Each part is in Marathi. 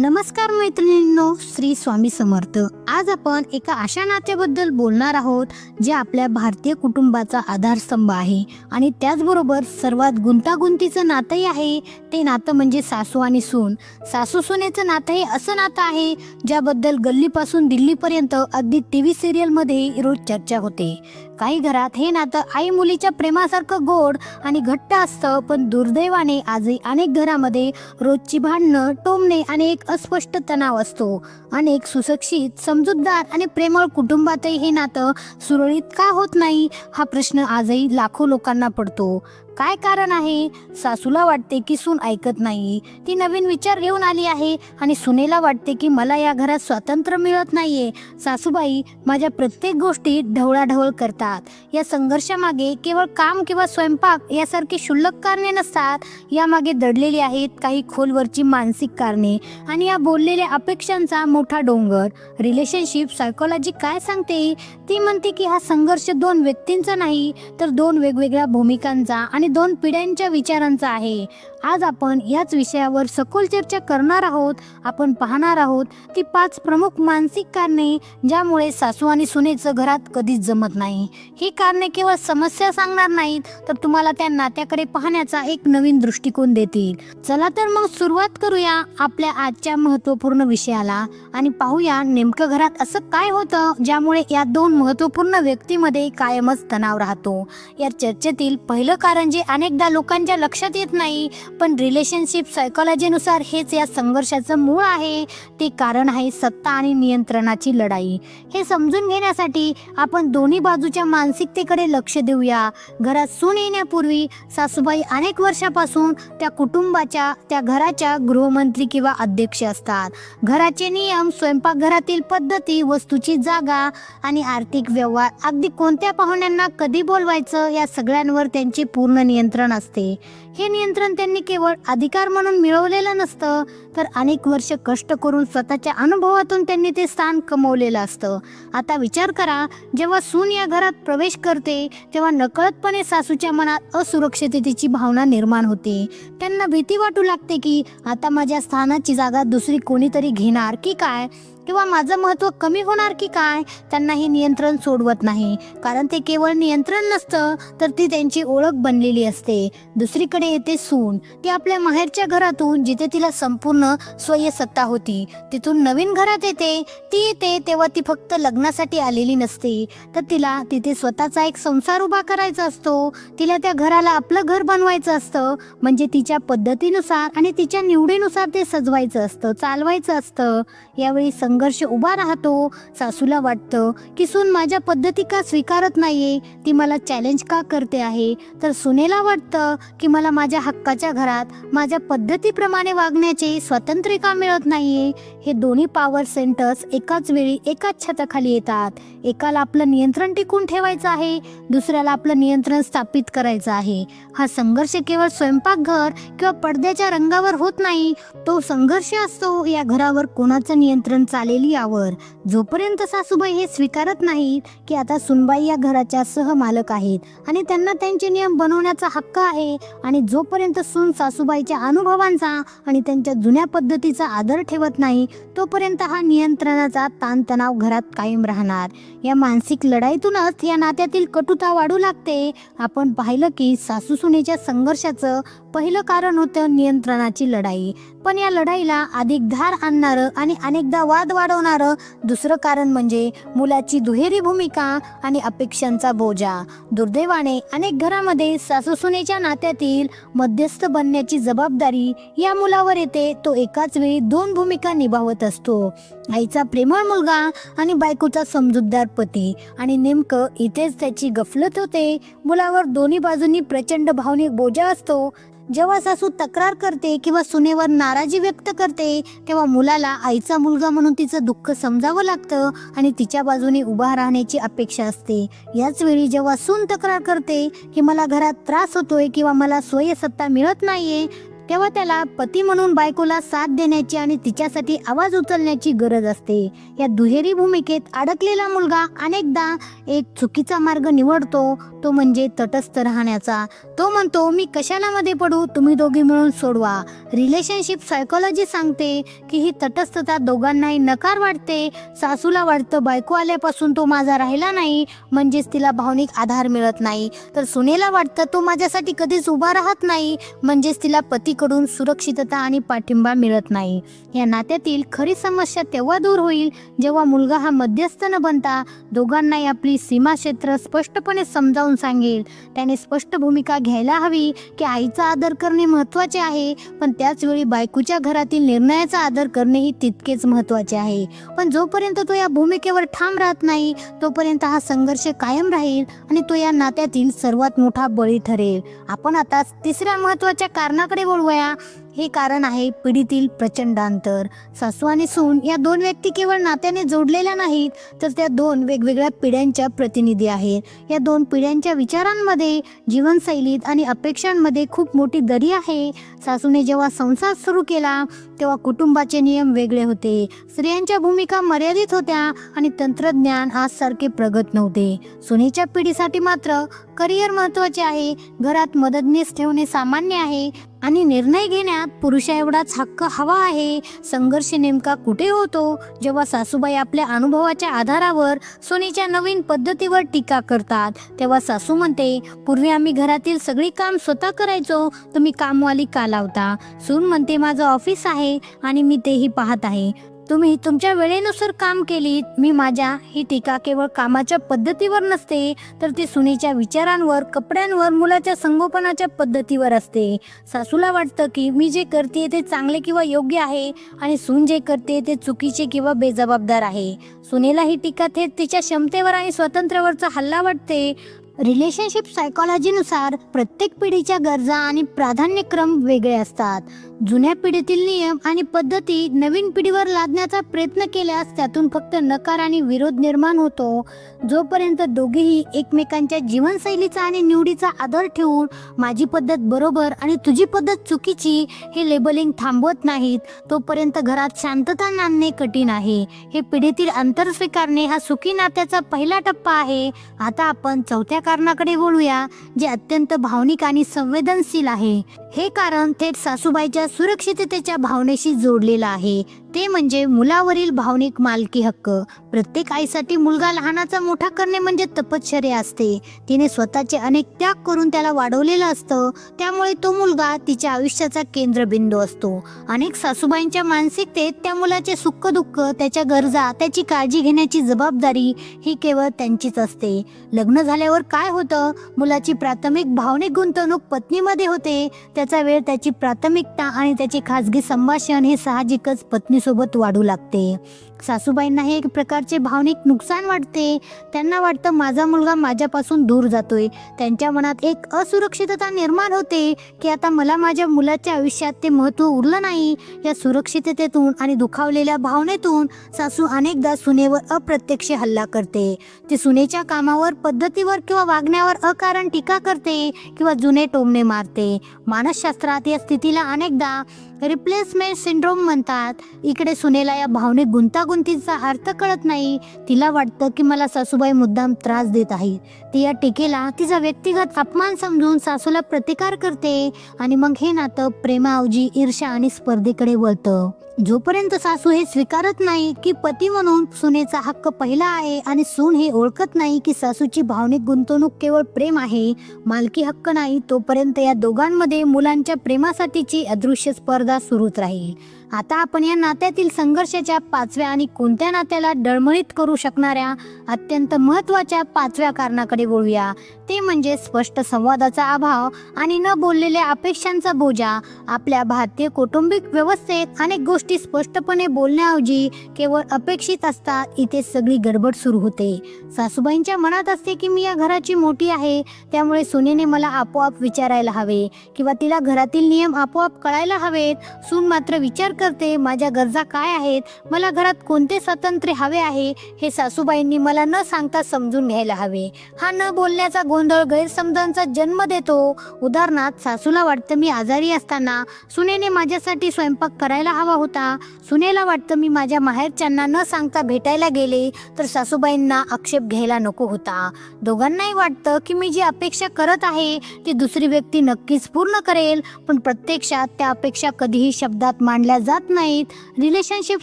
नमस्कार मैत्रिणींनो श्री स्वामी समर्थ. आज आपण एका अशा नात्याबद्दल बोलणार आहोत जे आपल्या भारतीय कुटुंबाचा आधारस्तंभ आहे. आणि त्याचबरोबर सर्वात गुंतागुंतीचं नातंही आहे. ते नातं म्हणजे सासू आणि सून. सासू सुनेचं नातं हे असं नातं आहे ज्याबद्दल गल्लीपासून दिल्लीपर्यंत अगदी टी व्ही सिरियलमध्ये रोज चर्चा होते. काही घरात हे नातं आई मुलीच्या प्रेमासारखं गोड आणि घट्ट असतं पण दुर्दैवाने आजही अनेक घरामध्ये रोजची भांडणं टोमणे आणि एक अस्पष्ट तणाव असतो. अनेक सुशिक्षित समजूतदार आणि प्रेमळ कुटुंबातही हे नातं सुरळीत का होत नाही हा प्रश्न आजही लाखो लोकांना पडतो. काय कारण आहे? सासूला वाटते की सून ऐकत नाही. ती नवीन विचार घेऊन आली आहे आणि सुनेला वाटते की मला या घरात स्वातंत्र्य मिळत नाहीये. सासूबाई माझ्या प्रत्येक गोष्टी ढवळाढवळ करतात. या संघर्षामागे केवळ काम किंवा स्वयंपाक यासारखी क्षुल्लक कारणे नसतात. यामागे दडलेली आहेत काही खोलवरची मानसिक कारणे आणि या बोललेल्या अपेक्षांचा मोठा डोंगर. रिलेशनशिप सायकोलॉजी काय सांगते? ती म्हणते की हा संघर्ष दोन व्यक्तींचा नाही तर दोन वेगवेगळ्या भूमिकांचा आणि दोन पिढ्यांच्या विचारांचा आहे. आज आपण याच विषयावर सखोल चर्चा करणार आहोत. आपण पाहणार आहोत ती पाच प्रमुख मानसिक कारणे ज्यामुळे सासू आणि सुनेचं घरात कधीच जमत नाही. ही कारणे केवळ समस्या सांगणार नाहीत तर तुम्हाला त्या नात्याकडे पाहण्याचा एक नवीन दृष्टिकोन देतील. चला तर मग सुरुवात करूया आपल्या आजच्या महत्त्वपूर्ण विषयाला आणि पाहूया नेमकं घरात असं काय होतं ज्यामुळे या दोन महत्त्वपूर्ण व्यक्तीमध्ये कायमच तणाव राहतो. या चर्चेतील पहिलं कारण जे अनेकदा लोकांच्या लक्षात येत नाही पण रिलेशनशिप सायकोलॉजीनुसार हेच या संघर्षाचं मूळ आहे. ते कारण आहे सत्ता आणि नियंत्रणाची लढाई. हे समजून घेण्यासाठी आपण दोन्ही बाजूच्या मानसिकतेकडे लक्ष देऊया. घरात सून येण्यापूर्वी सासूबाई अनेक वर्षापासून त्या कुटुंबाच्या त्या घराच्या गृहमंत्री किंवा अध्यक्ष असतात. घराचे नियम स्वयंपाकघरातील पद्धती वस्तूची जागा आणि आर्थिक व्यवहार अगदी कोणत्या पाहुण्यांना कधी बोलवायचं या सगळ्यांवर त्यांचे पूर्ण नियंत्रण असते. हे नियंत्रण त्यांनी केवळ अधिकार म्हणून मिळवलेलं नसतं तर अनेक वर्ष कष्ट करून स्वतःच्या अनुभवातून त्यांनी ते स्थान कमवलेलं असतं. आता विचार करा जेव्हा सून या घरात प्रवेश करते तेव्हा नकळतपणे सासूच्या मनात असुरक्षिततेची भावना निर्माण होते. त्यांना भीती वाटू लागते की आता माझ्या स्थानाची जागा दुसरी कोणीतरी घेणार की काय? किंवा माझं महत्त्व कमी होणार की काय त्यांना हे नियंत्रण सोडवत नाही. कारण ते केवळ नियंत्रण नसतं तर ती त्यांची ओळख बनलेली असते. दुसरीकडे येते सून. ती आपल्या माहेरच्या घरातून जिथे तिला संपूर्ण स्वयसत्ता होती तिथून नवीन घरात येते. ती येते तेव्हा ती फक्त लग्नासाठी आलेली नसते. तर तिला तिथे स्वतःचा एक संसार उभा करायचा असतो. तिला त्या घराला आपलं घर बनवायचं असतं. म्हणजे तिच्या पद्धतीनुसार आणि तिच्या निवडीनुसार ते सजवायचं असतं चालवायचं असतं. यावेळी संघर्ष उभा राहतो. सासूला वाटतं की सून माझ्या पद्धती का स्वीकारत नाहीये? ती मला चॅलेंज का करते आहे? तर सुनेला वाटतं की मला माझ्या हक्काच्या घरात माझ्या पद्धतीप्रमाणे वागण्याचे स्वातंत्र्य का मिळत नाहीये? हे दोन्ही पॉवर सेंटर्स एकाच वेळी एकाच छताखाली येतात. एकाला आपलं नियंत्रण टिकून ठेवायचं आहे दुसऱ्याला आपलं नियंत्रण स्थापित करायचं आहे. हा संघर्ष केवळ स्वयंपाकघर किंवा पडद्याच्या रंगावर होत नाही. तो संघर्ष असतो या घरावर कोणाचं नियंत्रण आलेली आवर. जोपर्यंत सासूबाई हे स्वीकारत नाहीत की आता सुनबाई या घराच्या सहमालक आहेत आणि त्यांना त्यांचे नियम बनवण्याचा हक्क आहे आणि जोपर्यंत सून सासूबाईच्या अनुभवांचा आणि त्यांच्या जुन्या पद्धतीचा आदर ठेवत नाही तोपर्यंत हा नियंत्रणाचा ताणतणाव घरात कायम राहणार. या मानसिक लढाईतूनच या नात्यातील कटुता वाढू लागते. आपण पाहिलं की सासूसुनेच्या संघर्षाचं पहिलं कारण होतं नियंत्रणाची लढाई. पण या लढाईला अधिक धार आणणारं आणि अनेकदा वाद वाढवणारं दुसरं कारण म्हणजे मुलाची दुहेरी भूमिका आणि अपेक्षांचा बोजा. दुर्दैवाने अनेक घरामध्ये सासू सुनेच्या नात्यातील मध्यस्थ बनण्याची जबाबदारी या मुलावर येते. तो एकाच वेळी दोन भूमिका निभावत असतो. आईचा प्रेमळ मुलगा आणि बायकोचा समजूतदार पती. आणि नेमकं इथेच त्याची गफलत होते. मुलावर दोन्ही बाजूंनी प्रचंड भावनिक बोजा असतो. जेव्हा सासू तक्रार करते किंवा सुनेवर नाराजी व्यक्त करते तेव्हा मुलाला आईचा मुलगा म्हणून तिचं दुःख समजावं लागतं आणि तिच्या बाजूने उभा राहण्याची अपेक्षा असते. याच वेळी जेव्हा सून तक्रार करते की मला घरात त्रास होतोय किंवा मला स्वयसत्ता मिळत नाहीये तेव्हा त्याला पती म्हणून बायकोला साथ देण्याची आणि तिच्यासाठी आवाज उचलण्याची गरज असते. या दुहेरी भूमिकेत अडकलेला मुलगा अनेकदा एक चुकीचा मार्ग निवडतो. तो म्हणजे तटस्थ राहण्याचा. तो म्हणतो मी कशाला मध्ये पडू? तुम्ही दोघी मिळून सोडवा. रिलेशनशिप सायकोलॉजी सांगते की ही तटस्थता दोघांनाही नकार वाटते. सासूला वाटतं बायको आल्यापासून तो माझा राहिला नाही म्हणजेच तिला भावनिक आधार मिळत नाही. तर सुनेला वाटतं तो माझ्यासाठी कधीच उभा राहत नाही म्हणजेच तिला पती पतीकडून सुरक्षितता आणि पाठिंबा मिळत नाही. या नात्यातील खरी समस्या तेव्हा दूर होईल जेव्हा मुलगा हा मध्यस्थ न बनता दोघांनाही आपली सीमा क्षेत्र स्पष्टपणे समजावून सांगेल. त्याने स्पष्ट भूमिका घ्यायला हवी की आईचा आदर करणे महत्त्वाचे आहे पण त्याच वेळी बायकोच्या घरातील निर्णयाचा आदर करणेही तितकेच महत्त्वाचे आहे. पण जोपर्यंत तो या भूमिकेवर ठाम राहत नाही तोपर्यंत हा संघर्ष कायम राहील आणि तो या नात्यातील सर्वात मोठा बळी ठरेल. आपण आता तिसऱ्या महत्त्वाच्या कारणाकडे वळूया हे कारण आहे पिढीतील प्रचंड अंतर सासू आणि सून या दोन व्यक्ती केवळ नात्याने जोडलेल्या नाहीत तर त्या दोन वेगवेगळ्या पिढ्यांच्या प्रतिनिधी आहेत. या दोन पिढ्यांच्या विचारांमध्ये जीवनशैलीत आणि अपेक्षांमध्ये खूप मोठी दरी आहे. सासूने जेव्हा संसार सुरू केला तेव्हा कुटुंबाचे नियम वेगळे होते. स्त्रियांच्या भूमिका मर्यादित होत्या आणि तंत्रज्ञान आजसारखे प्रगत नव्हते. सुनेच्या पिढीसाठी मात्र करिअर महत्त्वाचे आहे. घरात मदतनीस ठेवणे सामान्य आहे आणि निर्णय घेण्यात पुरुषा एवढाच हक्क हवा आहे. संघर्ष नेमका कुठे होतो? जेव्हा सासूबाई आपल्या अनुभवाच्या आधारावर सोनीच्या नवीन पद्धतीवर टीका करतात तेव्हा सासू म्हणते पूर्वी आम्ही घरातील सगळी काम स्वतः करायचो तुम्ही कामवाली का लावता? सून म्हणते माझं ऑफिस आहे आणि मी तेही पाहत आहे. तुम्ही तुमच्या वेळेनुसार काम केलीत मी माझ्या ही टीका केवळ कामाच्या पद्धतीवर नसते तर ती सुनेच्या विचारांवर कपड्यांवर मुलाच्या संगोपनाच्या पद्धतीवर असते. सासूला वाटतं की मी जे करते ते चांगले किंवा योग्य आहे आणि सून जे करते ते चुकीचे किंवा बेजबाबदार आहे. सुनेला ही टीका थेट तिच्या क्षमतेवर आणि स्वातंत्र्यावरचा हल्ला वाटते. रिलेशनशिप सायकॉलॉजीनुसार प्रत्येक पिढीच्या गरजा आणि प्राधान्यक्रम वेगळे असतात. जुन्या पिढीतील नियम आणि पद्धती नवीन पिढीवर लादण्याचा प्रयत्न केल्यास त्यातून फक्त नकार आणि विरोध निर्माण होतो. जोपर्यंत दोघेही एकमेकांच्या जीवनशैलीचा आणि निवडीचा आदर ठेवून माझी पद्धत बरोबर आणि तुझी पद्धत चुकीची हे लेबलिंग थांबवत नाहीत तोपर्यंत घरात शांतता नांदणे कठीण आहे. हे पिढीतील अंतर स्वीकारणे हा सुखी नात्याचा पहिला टप्पा आहे. आता आपण चौथ्या कारणाकडे वळूया जे अत्यंत भावनिक आणि संवेदनशील आहे. हे कारण थेट सासूबाईच्या सुरक्षिततेच्या भावनेशी जोडलेला आहे. ते म्हणजे मुलावरील भावनिक मालकी हक्क. प्रत्येक आईसाठी मुलगा लहानाचा मोठा करणे म्हणजे तपश्चर्या असते. तिने स्वतःचे अनेक त्याग करून त्याला वाढवलेलं असतं. त्यामुळे तो मुलगा तिच्या आयुष्याचा केंद्रबिंदू असतो. अनेक सासूबाईंच्या मानसिकतेत त्या मुलाचे सुख दुःख त्याच्या गरजा त्याची काळजी घेण्याची जबाबदारी ही केवळ त्यांचीच असते. लग्न झाल्यावर काय होतं? मुलाची प्राथमिक भावनिक गुंतवणूक पत्नीमध्ये होते. त्याचा वेळ त्याची प्राथमिकता आणि त्याची खाजगी संभाषण हे साहजिकच पत्नी सोबत वाढू लागते. सासूबाईंना हे एक प्रकारचे भावनिक नुकसान वाटते. त्यांना वाटतं माझा मुलगा माझ्यापासून दूर जातोय. त्यांच्या मनात एक असुरक्षितता निर्माण होते की आता मला माझ्या मुलाच्या आयुष्यात ते महत्त्व उरलं नाही. या सुरक्षिततेतून आणि दुखावलेल्या भावनेतून सासू अनेकदा सुनेवर अप्रत्यक्ष हल्ला करते. ते सुनेच्या कामावर पद्धतीवर किंवा वागण्यावर अकारण टीका करते किंवा जुने टोमणे मारते. मानसशास्त्रात या स्थितीला अनेकदा रिप्लेसमेंट सिंड्रोम म्हणतात. इकडे सुनेला या भावनिक गुंतागुंतीचा अर्थ कळत नाही. तिला वाटतं की मला सासूबाई मुद्दाम त्रास देत आहे ती या टीकेला तिचा व्यक्तिगत अपमान समजून सासूला प्रतिकार करते आणि मग हे नातं प्रेमाऐवजी ईर्षा आणि स्पर्धेकडे वळतं. जोपर्यंत सासू हे स्वीकारत नाही की पती म्हणून सुनेचा हक्क पहिला आहे आणि सून हे ओळखत नाही की सासूची भावनिक गुंतवणूक केवळ प्रेम आहे मालकी हक्क नाही तोपर्यंत या दोघांमध्ये मुलांच्या प्रेमासाठीची अदृश्य स्पर्धा सुरूच राहील. आता आपण या नात्यातील संघर्षाच्या पाचव्या आणि कोणत्या नात्याला डळमळीत करू शकणाऱ्या अत्यंत महत्त्वाच्या पाचव्या कारणाकडे बोलूया ते म्हणजे स्पष्ट संवादाचा अभाव आणि न बोललेल्या अपेक्षांचा बोजा. आपल्या भारतीय कौटुंबिक व्यवस्थेत अनेक गोष्टी स्पष्टपणे बोलण्याऐवजी केवळ अपेक्षित असतात इथे सगळी गडबड सुरू होते. सासूबाईंच्या मनात असते की मी या घराची मोठी आहे त्यामुळे सुनेने मला आपोआप विचारायला हवे किंवा तिला घरातील नियम आपोआप कळायला हवेत. सून मात्र विचार करते? माझ्या गरजा काय आहेत? मला घरात कोणते स्वातंत्र्य हवे आहे? हे सासूबाईंनी मला न सांगता समजून घ्यायला हवे. हा न बोलण्याचा गोंधळ गैरसमजांचा जन्म देतो. उदाहरणार्थ सासूला वाटतं मी आजारी असताना सुनेने माझ्यासाठी स्वयंपाक करायला हवा होता. सुनेला वाटतं मी माझ्या माहेरच्यांना न सांगता भेटायला गेले तर सासूबाईंना आक्षेप घ्यायला नको होता. दोघांनाही वाटतं की मी जी अपेक्षा करत आहे ती दुसरी व्यक्ती नक्कीच पूर्ण करेल पण प्रत्यक्षात त्या अपेक्षा कधीही शब्दात मांडल्या जात नाहीत. रिलेशनशिप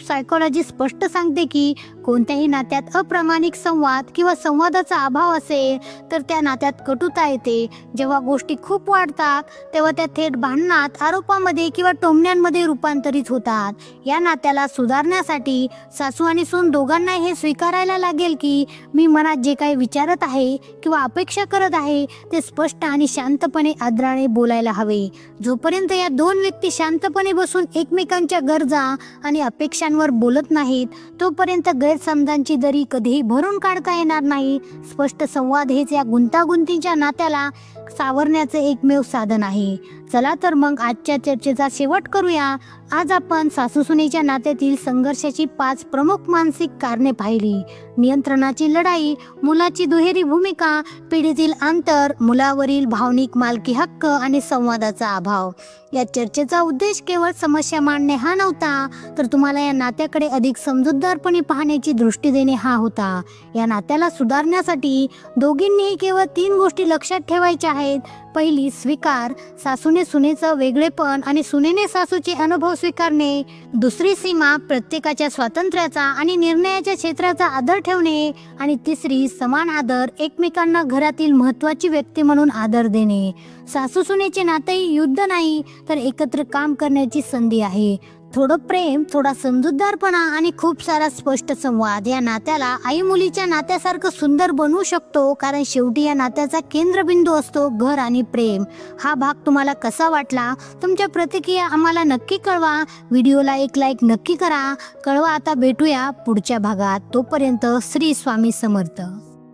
सायकोलॉजी स्पष्ट सांगते की कोणत्याही नात्यात अप्रामाणिक संवाद किंवा संवादाचा अभाव असेल तर त्या नात्यात कटुता येते. जेव्हा गोष्टी खूप वाढतात तेव्हा त्या थेट भांडणात आरोपामध्ये किंवा टोमण्यांमध्ये रूपांतरित होतात. या नात्याला सुधारण्यासाठी सासू आणि सून दोघांना हे स्वीकारायला लागेल की मी मनात जे काही विचारत आहे किंवा अपेक्षा करत आहे ते स्पष्ट आणि शांतपणे आदराने बोलायला हवे. जोपर्यंत या दोन व्यक्ती शांतपणे बसून एकमेकांच्या गरजा आणि अपेक्षांवर बोलत नाहीत तोपर्यंत गैरसमजांची दरी कधीही भरून काढता येणार नाही. स्पष्ट संवाद हेच या गुंतागुंतीच्या नात्याला सावरण्याचे एकमेव साधन आहे. चला तर मग आजच्या चर्चेचा शेवट करूया. आज आपण सासूसुनेच्या नात्यातील संघर्षाची पाच प्रमुख मानसिक कारणे पाहिली. नियंत्रणाची लढाई मुलाची दुहेरी भूमिका पिढीतील अंतर मुलावरील भावनिक मालकी हक्क आणि संवादाचा अभाव. या चर्चेचा उद्देश केवळ समस्या मांडणे हा नव्हता तर तुम्हाला या नात्याकडे अधिक समजूतदारपणे पाहण्याची दृष्टी देणे हा होता. या नात्याला सुधारण्यासाठी दोघींनीही केवळ तीन गोष्टी लक्षात ठेवायच्या आहेत. पहिली स्वीकार सासूने सुनेचं वेगळेपण आणि सुनेने सासूचे अनुभव स्वीकारणे दुसरी सीमा प्रत्येकाच्या स्वातंत्र्याचा आणि निर्णयाच्या क्षेत्राचा आदर ठेवणे आणि तिसरी समान आदर एकमेकांना घरातील महत्वाची व्यक्ती म्हणून आदर देणे. सासू सुनेचे नातेही युद्ध नाही तर एकत्र काम करण्याची संधी आहे. थोडं प्रेम थोडा समजूतदारपणा आणि खूप सारा स्पष्ट संवाद या नात्याला आई मुलीच्या नात्यासारखं सुंदर बनवू शकतो कारण शेवटी या नात्याचा केंद्रबिंदू असतो घर आणि प्रेम. हा भाग तुम्हाला कसा वाटला? तुमच्या प्रतिक्रिया आम्हाला नक्की कळवा. व्हिडिओला एक लाईक नक्की करा. कळवा आता भेटूया पुढच्या भागात. तोपर्यंत श्री स्वामी समर्थ.